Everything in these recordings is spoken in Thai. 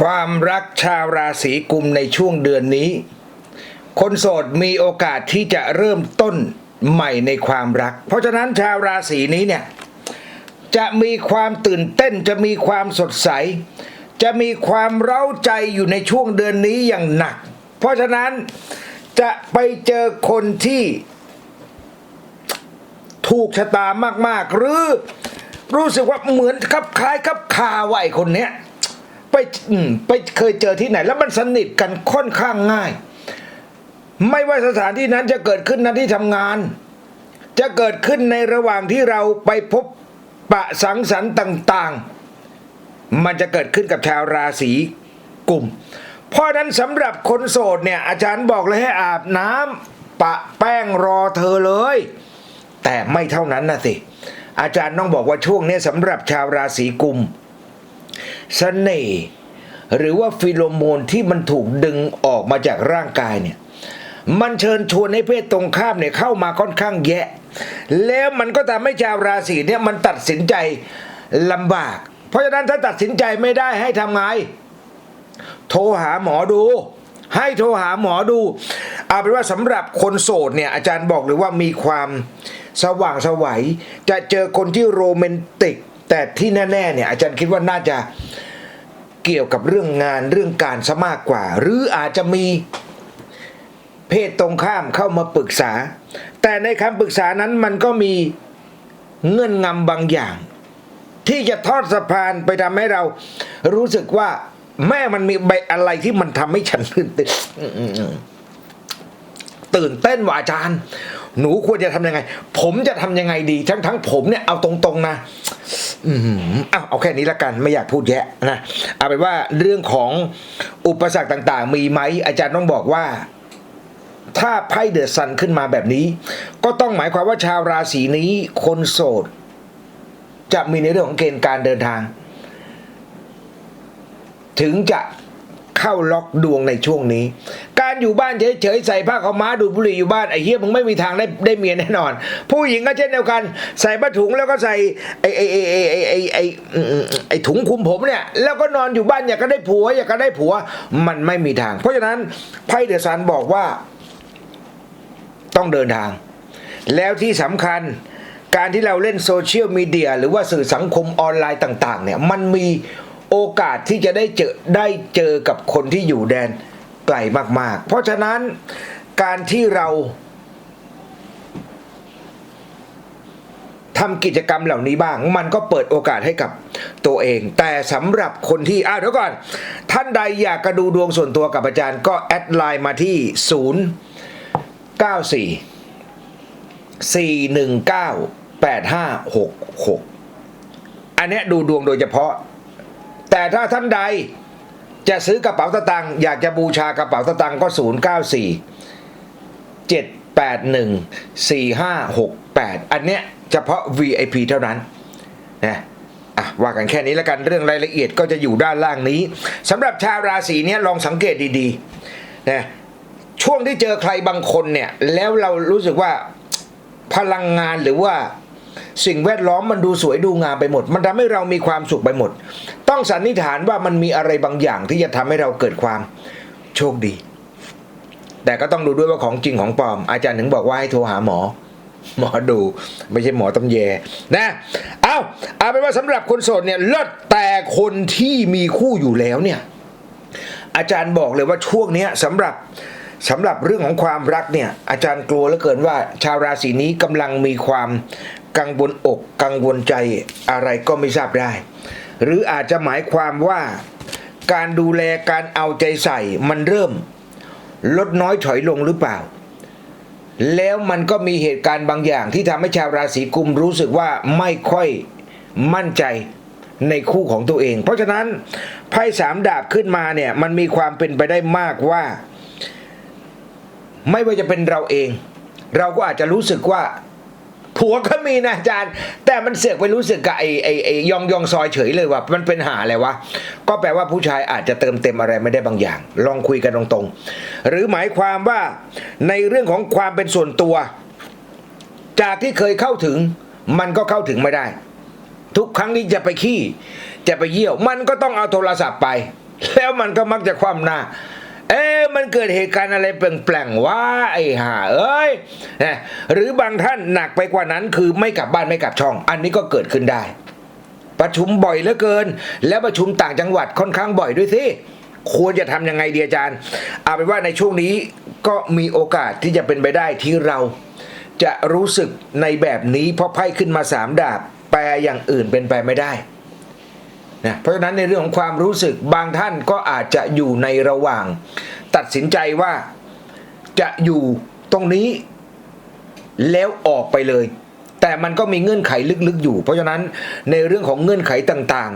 ความรักชาวราศีกุมในช่วงเดือนนี้ คนโสดมีโอกาสที่จะเริ่มต้นใหม่ในความรัก เพราะฉะนั้นชาวราศีนี้เนี่ยจะมีความตื่นเต้นจะมีความสดใส จะมีความเร้าใจอยู่ในช่วงเดือนนี้อย่างหนัก เพราะฉะนั้นจะไปเจอคนที่ถูกชะตามากๆ หรือรู้สึกว่าเหมือนคับคล้ายคับคาว่าไอ้คนเนี้ย ไปไปเคยเจอที่ไหน แล้วมันสนิทกันค่อนข้างง่าย ไม่ว่าสถานที่นั้นจะเกิดขึ้นณที่ทำงาน จะเกิดขึ้นในระหว่างที่เราไปพบปะสังสรรค์ต่าง ๆ มันจะเกิดขึ้นกับชาวราศีกุมเพราะนั้นสำหรับคนโสดเนี่ยอาจารย์บอกเลยให้อาบน้ำปะแป้งรอเธอเลย แต่ไม่เท่านั้นนะสิอาจารย์ต้องบอกว่าช่วงนี้สำหรับชาวราศีกุม เสน่ห์หรือว่าฟิโลโมนที่มันถูกดึงออกมาจากร่างกายเนี่ยมันเชิญชวนให้เพศตรงข้ามเนี่ยเข้ามาค่อนข้างแยะ แล้วมันก็ทำให้ชาวราศีเนี่ยมันตัดสินใจลำบาก เพราะฉะนั้นถ้าตัดสินใจไม่ได้ให้ทำไง โทรหาหมอดู ให้โทรหาหมอดู เอาเป็นว่าสำหรับคนโสดเนี่ยอาจารย์บอกเลยว่ามีความสว่างสวัยจะเจอคนที่โรแมนติก แต่ที่แน่ๆเนี่ยอาจารย์คิดว่าน่าจะเกี่ยวกับเรื่องงานเรื่องการซะมากกว่า หรืออาจจะมีเพศตรงข้ามเข้ามาปรึกษา แต่ในคำปรึกษานั้นมันก็มีเงื่อนงำบางอย่าง ที่จะทอดสะพานไปทำให้เรารู้สึกว่า แม่มันมีใบอะไรที่มันทำให้ฉันตื่นเต้นตื่นเต้นว่าอาจารย์ หนูควรจะทำยังไง ผมจะทำยังไงดี ทั้งทั้งผมเนี่ยเอาตรงๆนะ อืมเอาเอาแค่นี้ละกันไม่อยากพูดแยะนะเอาเป็นว่าเรื่องของอุปสรรคต่างๆ มีไหมอาจารย์ต้องบอกว่า ถ้าไพ่เดอะซันขึ้นมาแบบนี้ ก็ต้องหมายความว่าชาวราศีนี้คนโสด จะมีในเรื่องของเกณฑ์การเดินทาง ถึงจะ เข้าล็อกดวงในช่วงนี้ การอยู่บ้านเฉยๆใส่ผ้าขาวม้าดูดบุหรี่อยู่บ้านไอ้เหี้ยมึงไม่มีทางได้ได้เมียแน่นอน ผู้หญิงก็เช่นเดียวกัน ใส่ผ้าถุงแล้วก็ใส่ไอ้ไอ้ไอ้ไอ้ไอ้ไอ้ไอ้ถุงคุมผมเนี่ย แล้วก็นอนอยู่บ้านอยากก็ได้ผัวอยากก็ได้ผัว มันไม่มีทาง เพราะฉะนั้นไพ่เดอะซันบอกว่า ต้องเดินทาง แล้วที่สำคัญการที่เราเล่นโซเชียลมีเดียหรือว่าสื่อสังคมออนไลน์ต่าง ๆ เนี่ย มันมี โอกาสที่จะได้เจอได้เจอกับคนที่อยู่แดนไกลมาก ๆ เพราะฉะนั้นการที่เราทำกิจกรรมเหล่านี้บ้าง มันก็เปิดโอกาสให้กับตัวเอง แต่สำหรับคนที่อ้าวเดี๋ยวก่อน ท่านใดอยากกระดูดวงส่วนตัวกับอาจารย์ก็แอดไลน์มาที่ 0 94 419 8566 อันนี้ดูดวงโดยเฉพาะ แต่ถ้าท่านใดจะซื้อกระเป๋าสตางค์อยากจะบูชากระเป๋าสตางค์ก็ 094 781 4568 อันเนี้ยเฉพาะ VIP เท่านั้นนะอะว่ากันแค่นี้แล้วกันเรื่องรายละเอียดก็จะอยู่ด้านล่างนี้สำหรับชาวราศีเนี้ยลองสังเกตดีๆนะช่วงที่เจอใครบางคนเนี่ยแล้วเรารู้สึกว่าพลังงานหรือว่า สิ่งแวดล้อมมันดูสวยดูงามไปหมด มันทำให้เรามีความสุขไปหมด ต้องสันนิษฐานว่ามันมีอะไรบางอย่างที่จะทำให้เราเกิดความโชคดี แต่ก็ต้องดูด้วยว่าของจริงของปลอม อาจารย์ถึงบอกว่าให้โทรหาหมอ หมอดู ไม่ใช่หมอตำแยนะ เอาเอาเป็นว่าสำหรับคนโสดเนี่ยเลิศแต่คนที่มีคู่อยู่แล้วเนี่ย อาจารย์บอกเลยว่าช่วงนี้สำหรับสำหรับเรื่องของความรักเนี่ยอาจารย์กลัวเหลือเกินว่า ชาวราศีนี้กำลังมีความ กังวลอกกังวลใจอะไรก็ไม่ทราบได้ หรืออาจจะหมายความว่าการดูแลการเอาใจใส่มันเริ่ม ลดน้อยถอยลงหรือเปล่า แล้วมันก็มีเหตุการณ์บางอย่างที่ทำให้ชาวราศีกุมรู้สึกว่าไม่ค่อยมั่นใจในคู่ของตัวเอง เพราะฉะนั้นไพ่สามดาบขึ้นมาเนี่ยมันมีความเป็นไปได้มากว่า ไม่ว่าจะเป็นเราเอง เราก็อาจจะรู้สึกว่า ผัวก็มีนะอาจารย์ แต่มันเสือกไปรู้สึกกับไอ้ไอ้ไอ้ยองยองซอยเฉยเลยว่ามันเป็นหาอะไรวะ ก็แปลว่าผู้ชายอาจจะเติมเต็มอะไรไม่ได้บางอย่าง ลองคุยกันตรงๆ หรือหมายความว่าในเรื่องของความเป็นส่วนตัว จากที่เคยเข้าถึง มันก็เข้าถึงไม่ได้ ทุกครั้งที่จะไปขี้ จะไปเยี่ยว มันก็ต้องเอาโทรศัพท์ไป แล้วมันก็มักจะคว่ำหน้า เอ๊ะมันเกิดเหตุการณ์อะไรแปลงๆว่าไอ้ห่าเอ้ยนะหรือบางท่านหนักไปกว่านั้นคือไม่กลับบ้านไม่กลับช่อง อันนี้ก็เกิดขึ้นได้ ประชุมบ่อยเหลือเกิน แล้วประชุมต่างจังหวัดค่อนข้างบ่อยด้วยสิควรจะทำยังไงดีอาจารย์เอาเป็นว่าในช่วงนี้ก็มีโอกาสที่จะเป็นไปได้ที่เราจะรู้สึกในแบบนี้เพราะไพ่ขึ้นมาสามดาบแปลอย่างอื่นเป็นไปไม่ได้ นะเพราะฉะนั้นในเรื่องของความรู้สึกบางท่านก็อาจจะอยู่ในระหว่าง ตัดสินใจว่าจะอยู่ตรงนี้แล้วออกไปเลย แต่มันก็มีเงื่อนไขลึกๆอยู่ เพราะฉะนั้นในเรื่องของเงื่อนไขต่าง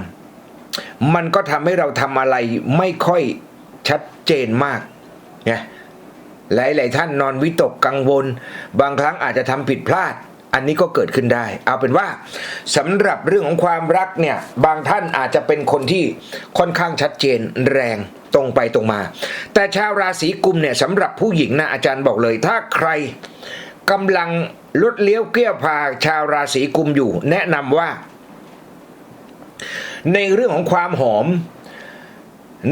ๆ มันก็ทำให้เราทำอะไรไม่ค่อยชัดเจนมากไงหลายๆท่านนอนวิตกกังวล บางครั้งอาจจะทำผิดพลาด อันนี้ก็เกิดขึ้นได้ เอาเป็นว่าสำหรับเรื่องของความรักเนี่ยบางท่านอาจจะเป็นคนที่ค่อนข้างชัดเจนแรงตรงไปตรงมา แต่ชาวราศีกุมเนี่ยสำหรับผู้หญิงนะอาจารย์บอกเลย ถ้าใครกำลังลดเลี้ยวเกี้ยวพาชาวราศีกุมอยู่ แนะนำว่า ในเรื่องของความหอม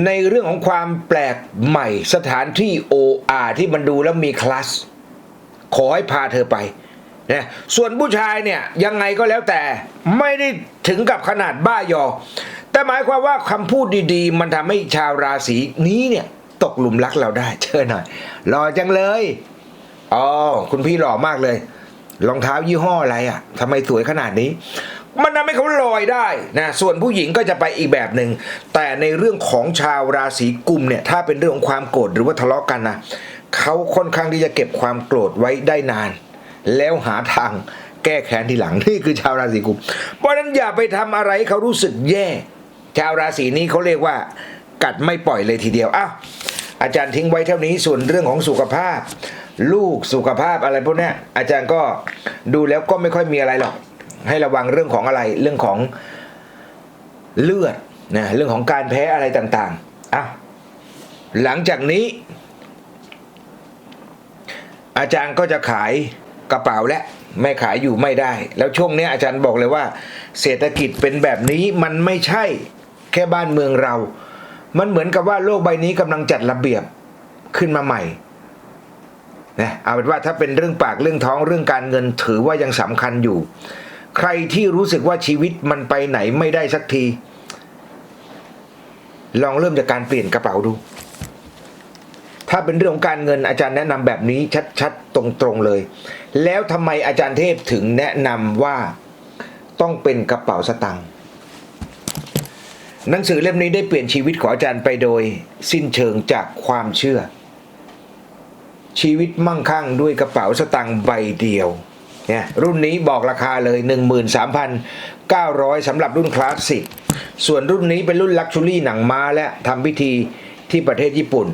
ในเรื่องของความแปลกใหม่สถานที่โออาที่มันดูแล้วมีคลาสขอให้พาเธอไป นะส่วนผู้ชายเนี่ยยังไงก็แล้วแต่ไม่ได้ถึงกับขนาดบ้ายอ แต่หมายความว่าคำพูดดีๆ มันทำให้ชาวราศีนี้เนี่ยตกหลุมรักเราได้เชิญหน่อยหล่อจังเลยอ๋อคุณพี่หล่อมากเลย รองเท้ายี่ห้ออะไรอะทำไมสวยขนาดนี้ มันทำให้เขาลอยได้นะส่วนผู้หญิงก็จะไปอีกแบบหนึ่งแต่ในเรื่องของชาวราศีกุมเนี่ยถ้าเป็นเรื่องของความโกรธหรือว่าทะเลาะกันนะเขาค่อนข้างที่จะเก็บความโกรธไว้ได้นาน แล้วหาทางแก้แค้นทีหลังนี่คือชาวราศีกุม เพราะนั้นอย่าไปทำอะไรเขารู้สึกแย่ ชาวราศีนี้เขาเรียกว่า กัดไม่ปล่อยเลยทีเดียวอ้าวอาจารย์ทิ้งไว้เท่านี้ส่วนเรื่องของสุขภาพ ลูกสุขภาพอะไรพวกนี้อาจารย์ก็ดูแล้วก็ไม่ค่อยมีอะไรหรอก ให้ระวังเรื่องของอะไรเรื่องของเลือดนะเรื่องของการแพ้อะไรต่างๆอะหลังจากนี้ อาจารย์ก็จะขาย กระเป๋าและไม่ขายอยู่ไม่ได้ แล้วช่วงนี้อาจารย์บอกเลยว่า เศรษฐกิจเป็นแบบนี้มันไม่ใช่แค่บ้านเมืองเรา มันเหมือนกับว่าโลกใบนี้กำลังจัดระเบียบขึ้นมาใหม่นะเอาเป็นว่าถ้าเป็นเรื่องปากเรื่องท้องเรื่องการเงินถือว่ายังสำคัญอยู่ ใครที่รู้สึกว่าชีวิตมันไปไหนไม่ได้สักที ลองเริ่มจากการเปลี่ยนกระเป๋าดู ถ้าเป็นเรื่องของการเงินอาจารย์แนะนำแบบนี้ชัดๆ ตรงๆเลย แล้วทำไมอาจารย์เทพถึงแนะนำว่าต้องเป็นกระเป๋าสตางค์หนังสือเล่มนี้ได้เปลี่ยนชีวิตของอาจารย์ไปโดย สิ้นเชิงจากความเชื่อ ชีวิตมั่งคั่งด้วยกระเป๋าสตางค์ใบเดียวเนี่ยรุ่นนี้บอกราคาเลย 13,900สำหรับรุ่นคลาสสิกส่วนรุ่นนี้เป็นรุ่นลักชูรี่หนังม้าและทำพิธีที่ประเทศญี่ปุ่น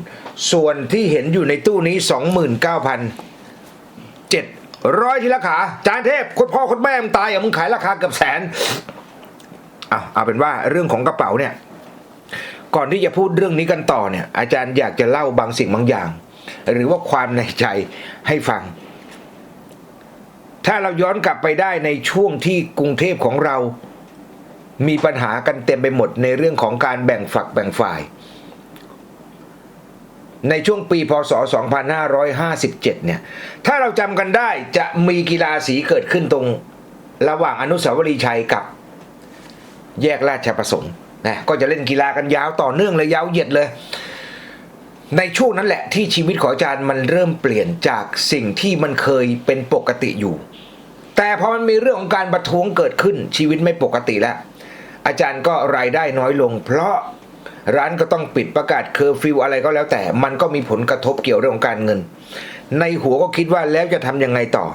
ส่วนที่เห็นอยู่ในตู้นี้ 29,700 ที่ราคาจานเทพคุณพ่อคุณแม่มึงตายอย่ามึงขายราคาเกือบแสนเอะเอาเป็นว่าเรื่องของกระเป๋าเนี่ย ก่อนที่จะพูดเรื่องนี้กันต่อเนี่ย อาจารย์อยากจะเล่าบางสิ่งบางอย่าง หรือว่าความในใจให้ฟัง ถ้าเราย้อนกลับไปได้ในช่วงที่กรุงเทพของเรามีปัญหากันเต็มไปหมดในเรื่องของการแบ่งฝักแบ่งฝ่าย ในช่วงปีพศ 2557 เนี่ย ถ้าเราจำกันได้จะมีกีฬาสีเกิดขึ้นตรงระหว่างอนุสาวรีย์ชัยกับแยกราชประสงค์นะก็จะเล่นกีฬากันยาวต่อเนื่องเลยยาวเหยียดเลย ในช่วงนั้นแหละที่ชีวิตของอาจารย์มันเริ่มเปลี่ยนจากสิ่งที่มันเคยเป็นปกติอยู่ แต่พอมันมีเรื่องของการประท้วงเกิดขึ้นชีวิตไม่ปกติแล้ว อาจารย์ก็รายได้น้อยลง เพราะ ร้านก็ต้องปิดประกาศเคอร์ฟิวอะไรก็แล้วแต่ มันก็มีผลกระทบเกี่ยวเรื่องของการเงิน ในหัวก็คิดว่าแล้วจะทำยังไงต่อ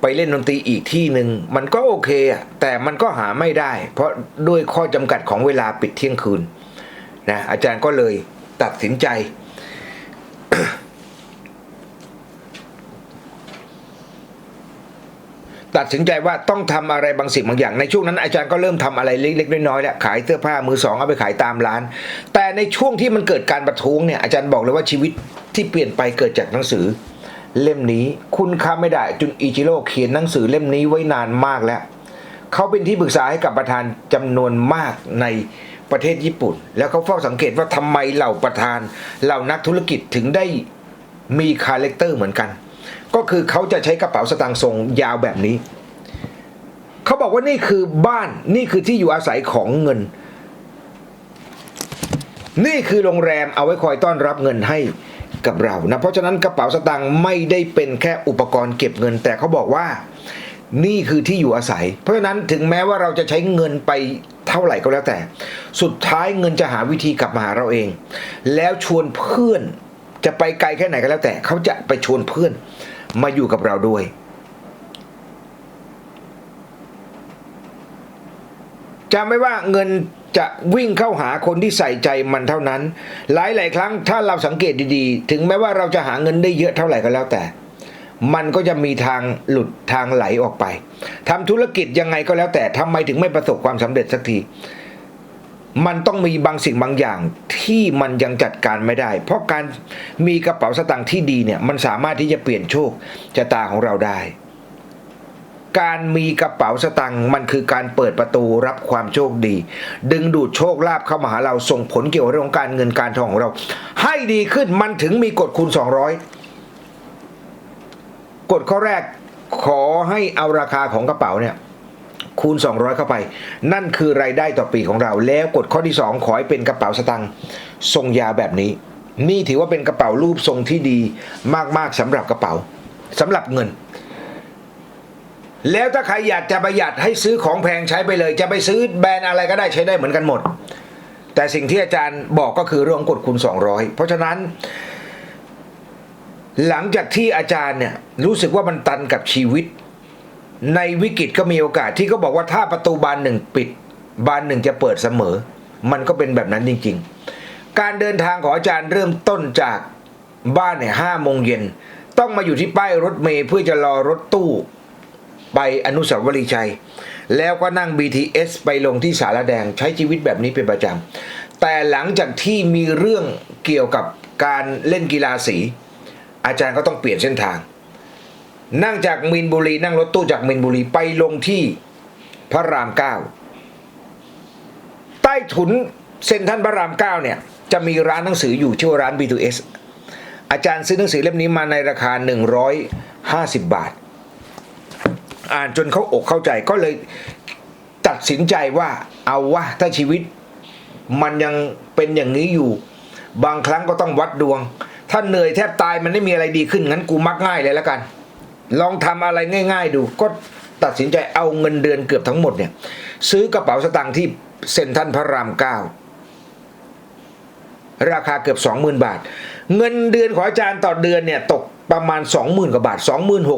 ไปเล่นดนตรีอีกที่หนึ่งมันก็โอเคอะแต่มันก็หาไม่ได้ เพราะด้วยข้อจำกัดของเวลาปิดเที่ยงคืนนะอาจารย์ก็เลยตัดสินใจ ตัดสินใจว่าต้องทำอะไรบางสิ่งบางอย่าง ในช่วงนั้นอาจารย์ก็เริ่มทำอะไรเล็กๆน้อยๆแล้วขายเสื้อผ้ามือสองเอาไปขายตามร้าน แต่ในช่วงที่มันเกิดการประท้วงเนี่ยอาจารย์บอกเลยว่าชีวิตที่เปลี่ยนไปเกิดจากหนังสือ เล่มนี้คุณค่าไม่ได้จุนอิจิโร่เขียนหนังสือเล่มนี้ไว้นานมากแล้วเขาเป็นที่ปรึกษาให้กับประธานจำนวนมากในปประเทศญี่ปุ่น แล้วเขาเฝ้าสังเกตว่าทำไมเหล่าประธานเหล่านักธุรกิจถึงได้มีคาแรคเตอร์เหมือนกัน ก็คือเขาจะใช้กระเป๋าสตางค์ทรงยาวแบบนี้ เขาบอกว่านี่คือบ้านนี่คือที่อยู่อาศัยของเงิน นี่คือโรงแรมเอาไว้คอยต้อนรับเงินให้กับเรานะเพราะฉะนั้นกระเป๋าสตางค์ไม่ได้เป็นแค่อุปกรณ์เก็บเงิน แต่เขาบอกว่านี่คือที่อยู่อาศัย เพราะฉะนั้นถึงแม้ว่าเราจะใช้เงินไปเท่าไหร่ก็แล้วแต่ สุดท้ายเงินจะหาวิธีกลับมาหาเราเอง แล้วชวนเพื่อนจะไปไกลแค่ไหนก็แล้วแต่ เขาจะไปชวนเพื่อน มาอยู่กับเราด้วย จำไว้ว่าเงินจะวิ่งเข้าหาคนที่ใส่ใจมันเท่านั้น หลายหลายครั้งถ้าเราสังเกตดีๆ ถึงแม้ว่าเราจะหาเงินได้เยอะเท่าไหร่ก็แล้วแต่ มันก็จะมีทางหลุดทางไหลออกไปทำธุรกิจยังไงก็แล้วแต่ทำไมถึงไม่ประสบความสำเร็จสักที มันต้องมีบางสิ่งบางอย่างที่มันยังจัดการไม่ได้ เพราะการมีกระเป๋าสตางค์ที่ดีเนี่ยมันสามารถที่จะเปลี่ยนโชคชะตาของเราได้ การมีกระเป๋าสตังค์มันคือการเปิดประตูรับความโชคดี ดึงดูดโชคลาภเข้ามาหาเราส่งผลเกี่ยวกับเรื่องของการเงินการทองของเรา ให้ดีขึ้นมันถึงมีกฎคูณ 200 กฎข้อแรกขอให้เอาราคาของกระเป๋าเนี่ย คูณ 200 เข้าไป นั่นคือรายได้ต่อปีของเรา แล้วกฎข้อที่ 2 ขอให้เป็นกระเป๋าสตังค์ทรงยาวแบบนี้ นี่ถือว่าเป็นกระเป๋ารูปทรงที่ดีมากๆสำหรับกระเป๋าสำหรับเงิน แล้วถ้าใครอยากจะประหยัดให้ซื้อของแพงใช้ไปเลย จะไปซื้อแบรนด์อะไรก็ได้ใช้ได้เหมือนกันหมด แต่สิ่งที่อาจารย์บอกก็คือเรื่องกฎคูณ 200 เพราะฉะนั้นหลังจากที่อาจารย์เนี่ยรู้สึกว่ามันตันกับชีวิต ในวิกฤตก็มีโอกาสที่เขาบอกว่าถ้าประตูบานหนึ่งปิด บานหนึ่งจะเปิดเสมอ มันก็เป็นแบบนั้นจริง ๆ การเดินทางของอาจารย์เริ่มต้นจากบ้านเนี่ยห้าโมงเย็นต้องมาอยู่ที่ป้ายรถเมล์เพื่อจะรอรถตู้ไปอนุสาวรีย์ชัย แล้วก็นั่ง BTS ไปลงที่สารแดงใช้ชีวิตแบบนี้เป็นประจำแต่หลังจากที่มีเรื่องเกี่ยวกับการเล่นกีฬาสี อาจารย์ก็ต้องเปลี่ยนเส้นทาง นั่งจากมินบุรี นั่งรถตู้จากมินบุรีไปลงที่พระรามเก้าใต้ถุนเซ็นทรัลพระรามเก้าเนี่ยจะมีร้านหนังสืออยู่ชื่อร้าน B2S อาจารย์ซื้อหนังสือเล่มนี้มาในราคา 150 บาท อ่านจนเขาอกเข้าใจก็เลยตัดสินใจว่าเอาวะถ้าชีวิตมันยังเป็นอย่างนี้อยู่ บางครั้งก็ต้องวัดดวง ถ้าเหนื่อยแทบตายมันไม่มีอะไรดีขึ้นงั้นกูมักง่ายเลยแล้วกัน ลองทำอะไรง่าย ๆ ดูก็ตัดสินใจเอาเงินเดือนเกือบทั้งหมดเนี่ย ซื้อกระเป๋าสตางค์ที่เซ็นทรัลพระรามเก้าราคาเกือบ 20,000 บาท เงินเดือนของอาจารย์ต่อเดือนเนี่ยตกประมาณ 20,000 กว่าบาท 26,000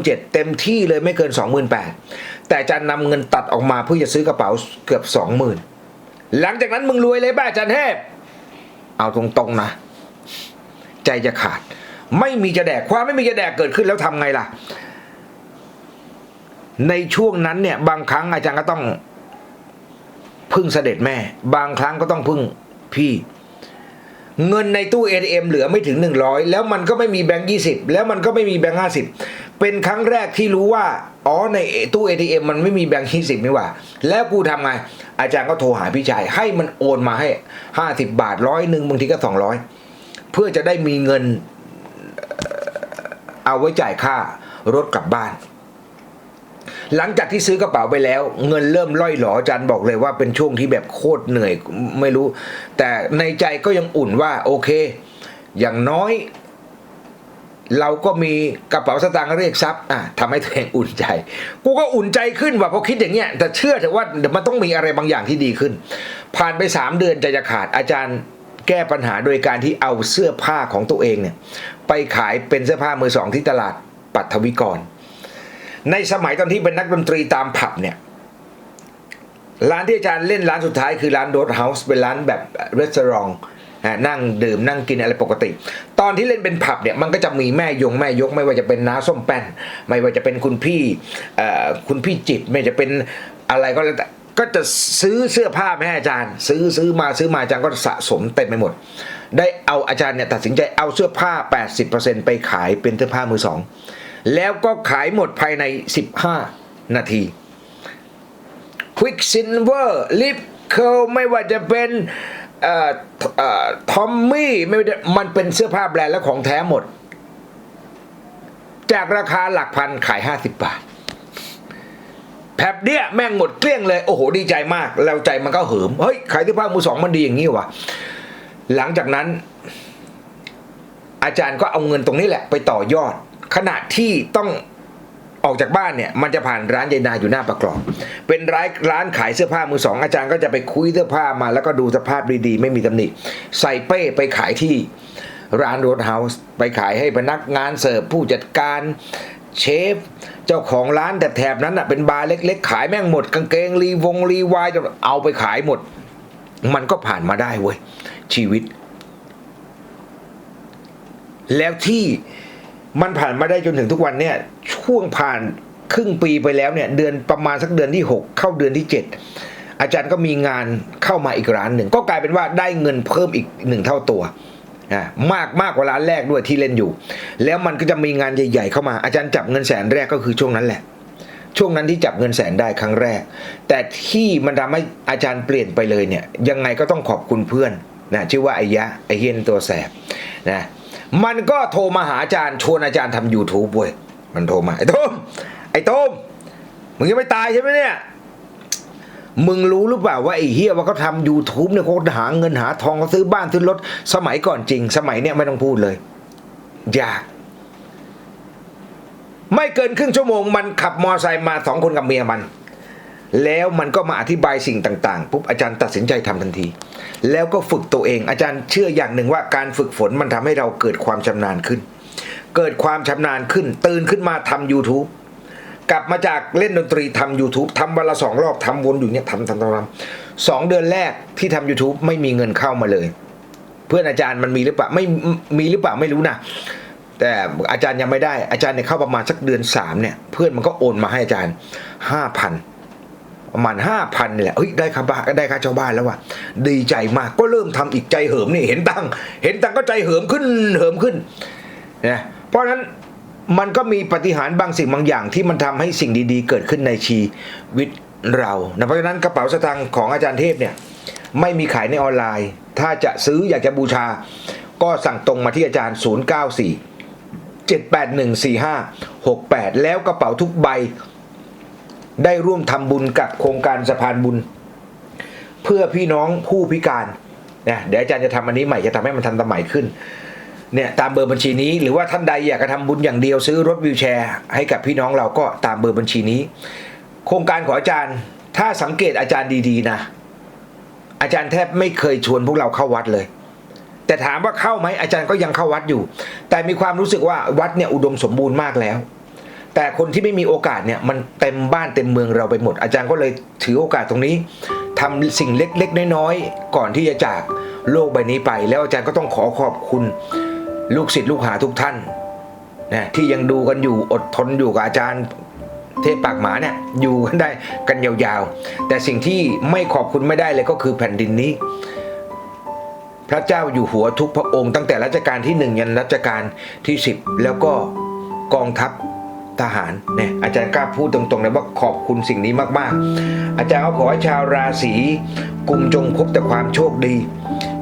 27,000 เต็มที่เลยไม่เกิน 28,000 แต่อาจารย์นำเงินตัดออกมาเพื่อจะซื้อกระเป๋าเกือบ 20,000 หลังจากนั้นมึงรวยเลยบ้าอาจารย์เทพเอาตรงๆนะ ใจจะขาด ไม่มีจะแดกความไม่มีจะแดกเกิดขึ้นแล้วทำไงล่ะ ในช่วงนั้นเนี่ย บางครั้งอาจารย์ก็ต้องพึ่งเสด็จแม่ บางครั้งก็ต้องพึ่งพี่ เงินในตู้ ATM เหลือไม่ถึง100แล้วมันก็ไม่มีแบงค์20แล้วมันก็ไม่มีแบงค์50เป็นครั้งแรกที่รู้ว่าอ๋อในตู้ ATM มันไม่มีแบงค์20นี่หว่า แล้วกูทำไง อาจารย์ก็โทรหาพี่ชาย ให้มันโอนมาให้50บบาทร้อยหนึ่งบางทีก็200เพื่อจะได้มีเงิน เอาไว้จ่ายค่ารถกลับบ้าน หลังจากที่ซื้อกระเป๋าไปแล้ว เงินเริ่มล่อยหลออาจันบอกเลยว่าเป็นช่วงที่แบบโคตรเหนื่อยไม่รู้ แต่ในใจก็ยังอุ่นว่าโอเค อย่างน้อย เราก็มีกระเป๋าสตางค์เรียกทรัพย์อะทำให้ตัวเองอุ่นใจ กูก็อุ่นใจขึ้นว่ะพราะคิดอย่างเงี้ยแต่เชื่อเถอะว่าเดี๋ยวมันต้องมีอะไรบางอย่างที่ดีขึ้น ผ่านไปสามเดือนใจจะขาดอาจารย์แก้ปัญหาโดยการที่เอาเสื้อผ้าของตัวเองเนี่ย ไปขายเป็นเสื้อผ้ามือสองที่ตลาดปัทวิกร ในสมัยตอนที่เป็นนักดนตรีตามผับเนี่ยร้านที่อาจารย์เล่นร้านสุดท้ายคือร้านโดดเฮาส์เป็นร้านแบบรีสอร์ทนั่งดื่มนั่งกินอะไรปกติ ตอนที่เล่นเป็นผับเนี่ยมันก็จะมีแม่ยงแม่ยก ไม่ว่าจะเป็นน้าส้มแป้น ไม่ว่าจะเป็นคุณพี่คุณพี่จิตไม่ว่าจะเป็นอะไรก็แล้วแต่ก็จะซื้อเสื้อผ้าแมาให้อาจารย์ ซื้อซื้อมาซื้อมาอาจารย์ก็สะสมเต็มไปหมด ได้เอาอาจารย์เนี่ยตัดสินใจเอาเสื้อผ้า 80%ไปขายเป็นเสื้อผ้ามือสอง แล้วก็ขายหมดภายใน 15 นาที Quicksilver Lip เคิลไม่ว่าจะเป็นทอมมี่ไม่ว่ามันเป็นเสื้อผ้าแบรนด์และของแท้หมด จากราคาหลักพันขาย 50 บาทแผบเนี้ยแม่งหมดเกลี้ยงเลย โอ้โห ดีใจมาก แล้วใจมันก็เหิม เฮ้ยขายเสื้อผ้ามือสองมันดีอย่างนี้วะ หลังจากนั้น อาจารย์ก็เอาเงินตรงนี้แหละไปต่อยอด ขณะที่ต้องออกจากบ้านเนี่ยมันจะผ่านร้านยายนาอยู่หน้าประกอบ เป็นร้านร้านขายเสื้อผ้ามือสองอาจารย์ก็จะไปคุยเสื้อผ้ามา แล้วก็ดูสภาพดีๆไม่มีตำหนิใส่เป้ไปขายที่ร้านโรดเฮาส์ไปขายให้พนักงานเสิร์ฟผู้จัดการเชฟ เจ้าของร้านแต่แถบนั้นอะเป็นบาร์เล็ก ๆ ขายแม่งหมด กางเกงรีวงรีวายเอาไปขายหมด มันก็ผ่านมาได้เว้ย ชีวิต แล้วที่มันผ่านมาได้จนถึงทุกวันเนี่ย ช่วงผ่านครึ่งปีไปแล้วเนี่ย เดือนประมาณสักเดือนที่ 6 เข้าเดือนที่ 7 อาจารย์ก็มีงานเข้ามาอีกร้านหนึ่ง ก็กลายเป็นว่าได้เงินเพิ่มอีกหนึ่งเท่าตัวอ่ามากมากกว่าร้านแรกด้วยที่เล่นอยู่ แล้วมันก็จะมีงานใหญ่ ๆ เข้ามาอาจารย์จับเงินแสนแรกก็คือช่วงนั้นแหละ ช่วงนั้นที่จับเงินแสนได้ครั้งแรก แต่ที่มันทำให้อาจารย์เปลี่ยนไปเลยเนี่ยยังไงก็ต้องขอบคุณเพื่อนนะชื่อว่าไอยะไอเฮียนตัวแสบนะมันก็โทรมาหาอาจารย์ชวนอาจารย์ทำ YouTube เว้ยมันโทรมาไอ้ต้มไอ้ต้มมึงยังไม่ตายใช่ไหมเนี่ยมึงรู้หรือเปล่าว่าไอ้เฮียว่าเขาทำ YouTube เนี่ยเขาหาเงินหาทองเขาซื้อบ้านซื้อรถสมัยก่อนจริง สมัยเนี่ยไม่ต้องพูดเลยยาก ไม่เกินครึ่งชั่วโมงมันขับมอไซค์มาสองคนกับเมียมัน แล้วมันก็มาอธิบายสิ่งต่างๆปุ๊บอาจารย์ตัดสินใจทำทันที แล้วก็ฝึกตัวเอง อาจารย์เชื่ออย่างหนึ่งว่าการฝึกฝนมันทำให้เราเกิดความชำนาญขึ้น เกิดความชำนาญขึ้น ตื่นขึ้นมาทำ YouTube กลับมาจากเล่นดนตรีทำ YouTube ทำวันละสองรอบทำวนอยู่เนี่ยทำทำทำทำสองเดือนแรกที่ทำ YouTube ไม่มีเงินเข้ามาเลย เพื่อนอาจารย์มันมีหรือเปล่าไม่มีหรือเปล่าไม่รู้นะ แต่อาจารย์ยังไม่ได้อาจารย์เนี่ยเข้าประมาณสักเดือนสามเนี่ย เพื่อนมันก็โอนมาให้อาจารย์ห้าพันประมาณห้าพันนี่แหละเฮ้ยได้ค่าบ้านได้ค่าเช่าบ้านแล้วว่ะดีใจมากก็เริ่มทำอีกใจเหิมนี่เห็นตังเห็นตังก็ใจเหิมขึ้นเหิมขึ้นนะเพราะฉะนั้นมันก็มีปฏิหารบางสิ่งบางอย่างที่มันทำให้สิ่งดีๆ เกิดขึ้นในชีวิตเรานะเพราะฉะนั้นกระเป๋าสตางค์ของอาจารย์เทพเนี่ยไม่มีขายในออนไลน์ ถ้าจะซื้ออยากจะบูชา ก็สั่งตรงมาที่อาจารย์ 094 7814568 แล้วกระเป๋าทุกใบ ได้ร่วมทำบุญกับโครงการสะพานบุญ เพื่อพี่น้องผู้พิการนะเดี๋ยวอาจารย์จะทำอันนี้ใหม่จะทำให้มันทันสมัยขึ้นเนี่ยตามเบอร์บัญชีนี้หรือว่าท่านใดอยากจะทำบุญอย่างเดียวซื้อรถวิวแชร์ให้กับพี่น้องเราก็ตามเบอร์บัญชีนี้ โครงการของอาจารย์ ถ้าสังเกตอาจารย์ดีๆนะ อาจารย์แทบไม่เคยชวนพวกเราเข้าวัดเลย แต่ถามว่าเข้าไหมอาจารย์ก็ยังเข้าวัดอยู่ แต่มีความรู้สึกว่าวัดเนี่ยอุดมสมบูรณ์มากแล้ว แต่คนที่ไม่มีโอกาสเนี่ยมันเต็มบ้านเต็มเมืองเราไปหมด อาจารย์ก็เลยถือโอกาสตรงนี้ทำสิ่งเล็กๆ น้อยๆ ก่อนที่จะจากโลกใบนี้ไป แล้วอาจารย์ก็ต้องขอขอบคุณลูกศิษย์ลูกหาทุกท่านนะที่ยังดูกันอยู่อดทนอยู่กับอาจารย์เทพปากหมาเนี่ยอยู่กันได้กันยาวๆ แต่สิ่งที่ไม่ขอบคุณไม่ได้เลยก็คือแผ่นดินนี้ พระเจ้าอยู่หัวทุกพระองค์ตั้งแต่รัชกาลที่หนึ่งยันรัชกาลที่สิบแล้วก็กองทัพทหารเนี่ยอาจารย์กล้าพูดตรงๆเลยว่าขอบคุณสิ่งนี้มากๆ อาจารย์ก็ขอให้ชาวราศีกุมจงพบแต่ความโชคดี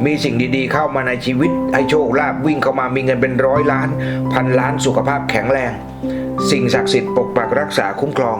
มีสิ่งดีๆ เข้ามาในชีวิต ให้โชคลาภวิ่งเข้ามามีเงินเป็นร้อยล้าน พันล้านสุขภาพแข็งแรง สิ่งศักดิ์สิทธิ์ปกปักรักษาคุ้มครอง